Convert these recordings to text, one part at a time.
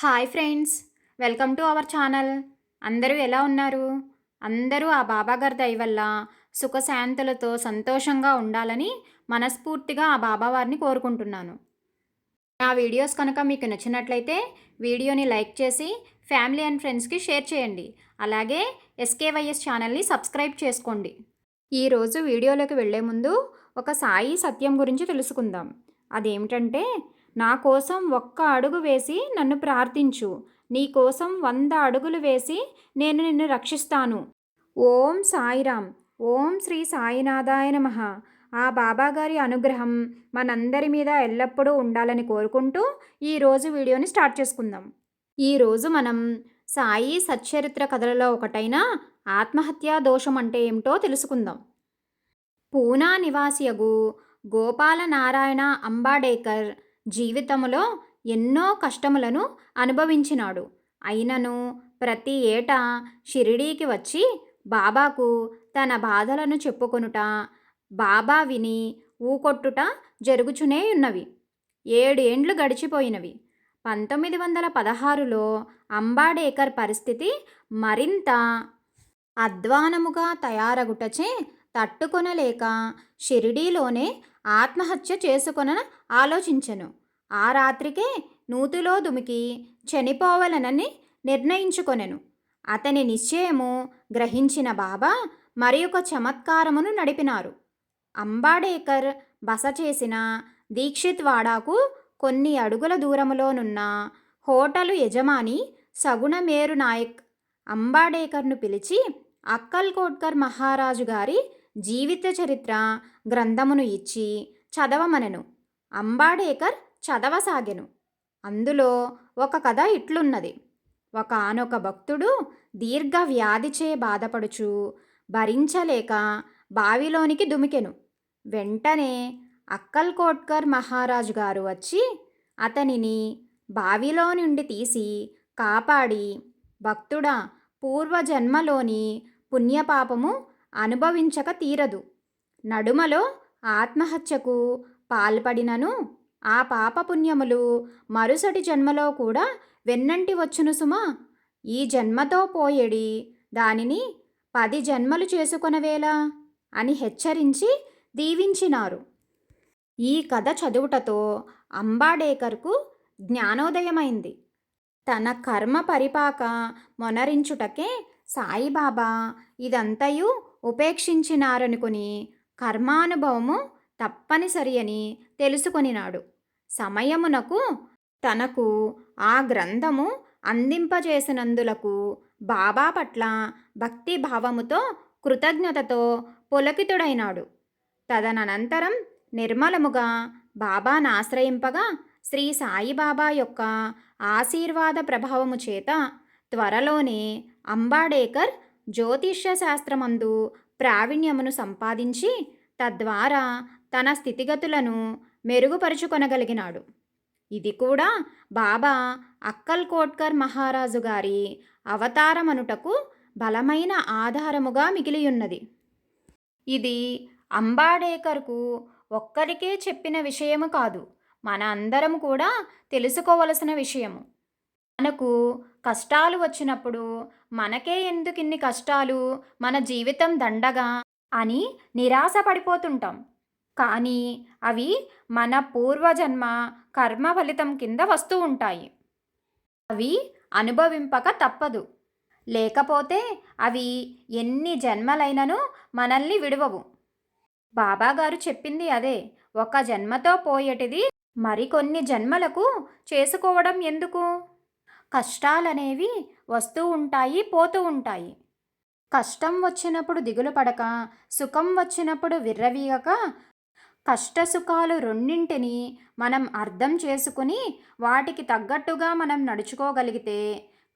Hi friends welcome to our channel. అందరూ ఎలా ఉన్నారు? అందరూ ఆ బాబా గారి దయ వల్ల సుఖశాంతులతో సంతోషంగా ఉండాలని మనస్ఫూర్తిగా ఆ బాబావారిని కోరుకుంటున్నాను. నా వీడియోస్ కనుక మీకు నచ్చినట్లయితే వీడియోని లైక్ చేసి ఫ్యామిలీ అండ్ ఫ్రెండ్స్కి షేర్ చేయండి. అలాగే ఎస్కేవైఎస్ ఛానల్ని సబ్స్క్రైబ్ చేసుకోండి. ఈరోజు వీడియోలోకి వెళ్ళే ముందు ఒక సాయి సత్యం గురించి తెలుసుకుందాం. అదేమిటంటే నా కోసం ఒక్క అడుగు వేసి నన్ను ప్రార్థించు. నీ కోసం వంద అడుగులు వేసి నేను నిన్ను రక్షిస్తాను. ఓం సాయిరామ్ ఓం శ్రీ సాయినాథాయ నమః. ఆ బాబాగారి అనుగ్రహం మనందరి మీద ఎల్లప్పుడూ ఉండాలని కోరుకుంటూ ఈరోజు వీడియోని స్టార్ట్ చేసుకుందాం. ఈరోజు మనం సాయి సచ్చరిత్ర కథలలో ఒకటైన ఆత్మహత్యా దోషం అంటే ఏమిటో తెలుసుకుందాం. పూనా నివాసియగు గోపాల నారాయణ అంబాడేకర్ జీవితంలో ఎన్నో కష్టములను అనుభవించినాడు. అయినను ప్రతి ఏటా షిరిడీకి వచ్చి బాబాకు తన బాధలను చెప్పుకొనుట బాబా విని ఊకొట్టుట జరుగుచునే ఉన్నవి. ఏడేండ్లు గడిచిపోయినవి. పంతొమ్మిది వందల పదహారులో అంబాడేకర్ పరిస్థితి మరింత అధ్వానముగా తయారగుటచే తట్టుకొనలేక షిరిడీలోనే ఆత్మహత్య చేసుకొన ఆలోచించెను. ఆ రాత్రికే నూతిలో దుమికి చనిపోవలనని నిర్ణయించుకొనెను. అతని నిశ్చయము గ్రహించిన బాబా మరి ఒక చమత్కారమును నడిపినారు. అంబాడేకర్ బస చేసిన దీక్షిత్ వాడాకు కొన్ని అడుగుల దూరములోనున్న హోటలు యజమాని సగుణమేరు నాయక్ అంబాడేకర్ను పిలిచి అక్కల్కోట్కర్ మహారాజు గారి జీవిత చరిత్ర గ్రంథమును ఇచ్చి చదవమనెను. అంబాడేకర్ చదవసాగెను. అందులో ఒక కథ ఇట్లున్నది. ఒక ఆనొక భక్తుడు దీర్ఘ వ్యాధిచే బాధపడుచు భరించలేక బావిలోనికి దుమికెను. వెంటనే అక్కల్కోట్కర్ మహారాజు గారు వచ్చి అతనిని బావిలో నుండి తీసి కాపాడి భక్తుడా పూర్వజన్మలోని పుణ్యపాపము అనుభవించక తీరదు. నడుమలో ఆత్మహత్యకు పాల్పడినను ఆ పాపపుణ్యములు మరుసటి జన్మలో కూడా వెన్నంటి వచ్చును సుమా. ఈ జన్మతో పోయెడి. దానిని పది జన్మలు చేసుకొనవేలా అని హెచ్చరించి దీవించినారు. ఈ కథ చదువుటతో అంబాడేకర్కు జ్ఞానోదయమైంది. తన కర్మ పరిపాక మొనరించుటకే సాయిబాబా ఇదంతయు ఉపేక్షించినారనుకుని కర్మానుభవము తప్పనిసరి అని తెలుసుకొనినాడు. సమయమునకు తనకు ఆ గ్రంథము అందింపజేసినందులకు బాబా పట్ల భక్తి భావముతో కృతజ్ఞతతో పులకితుడైనాడు. తదనంతరం నిర్మలముగా బాబాను ఆశ్రయింపగా శ్రీ సాయిబాబా యొక్క ఆశీర్వాద ప్రభావము చేత త్వరలోనే అంబాడేకర్ జ్యోతిష్య శాస్త్రమందు ప్రావీణ్యమును సంపాదించి తద్వారా తన స్థితిగతులను మెరుగుపరుచుకొనగలిగినాడు. ఇది కూడా బాబా అక్కల్ కోట్కర్ మహారాజు గారి అవతారమనుటకు బలమైన ఆధారముగా మిగిలియున్నది. ఇది అంబాడేకర్కు ఒక్కరికే చెప్పిన విషయము కాదు మన అందరం కూడా తెలుసుకోవలసిన విషయము. మనకు కష్టాలు వచ్చినప్పుడు మనకే ఎందుకు ఇన్ని కష్టాలు మన జీవితం దండగా అని నిరాశ పడిపోతుంటాం కానీ అవి మన పూర్వజన్మ కర్మ ఫలితం కింద వస్తూ ఉంటాయి. అవి అనుభవింపక తప్పదు. లేకపోతే అవి ఎన్ని జన్మలైనను మనల్ని విడవవు. బాబాగారు చెప్పింది అదే. ఒక జన్మతో పోయేటిది మరికొన్ని జన్మలకు చేసుకోవడం ఎందుకు? కష్టాలనేవి వస్తూ ఉంటాయి పోతూ ఉంటాయి. కష్టం వచ్చినప్పుడు దిగులు పడక సుఖం వచ్చినప్పుడు విర్రవీగక కష్టసుఖాలు రెండింటిని మనం అర్థం చేసుకుని వాటికి తగ్గట్టుగా మనం నడుచుకోగలిగితే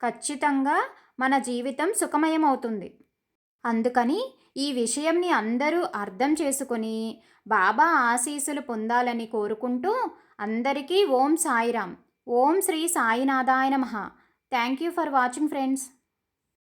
ఖచ్చితంగా మన జీవితం సుఖమయమవుతుంది. అందుకని ఈ విషయంని అందరూ అర్థం చేసుకుని బాబా ఆశీస్సులు పొందాలని కోరుకుంటూ అందరికీ ఓం సాయిరామ్. ఓం శ్రీ సాయినాథాయ నమ. Thank you for watching friends.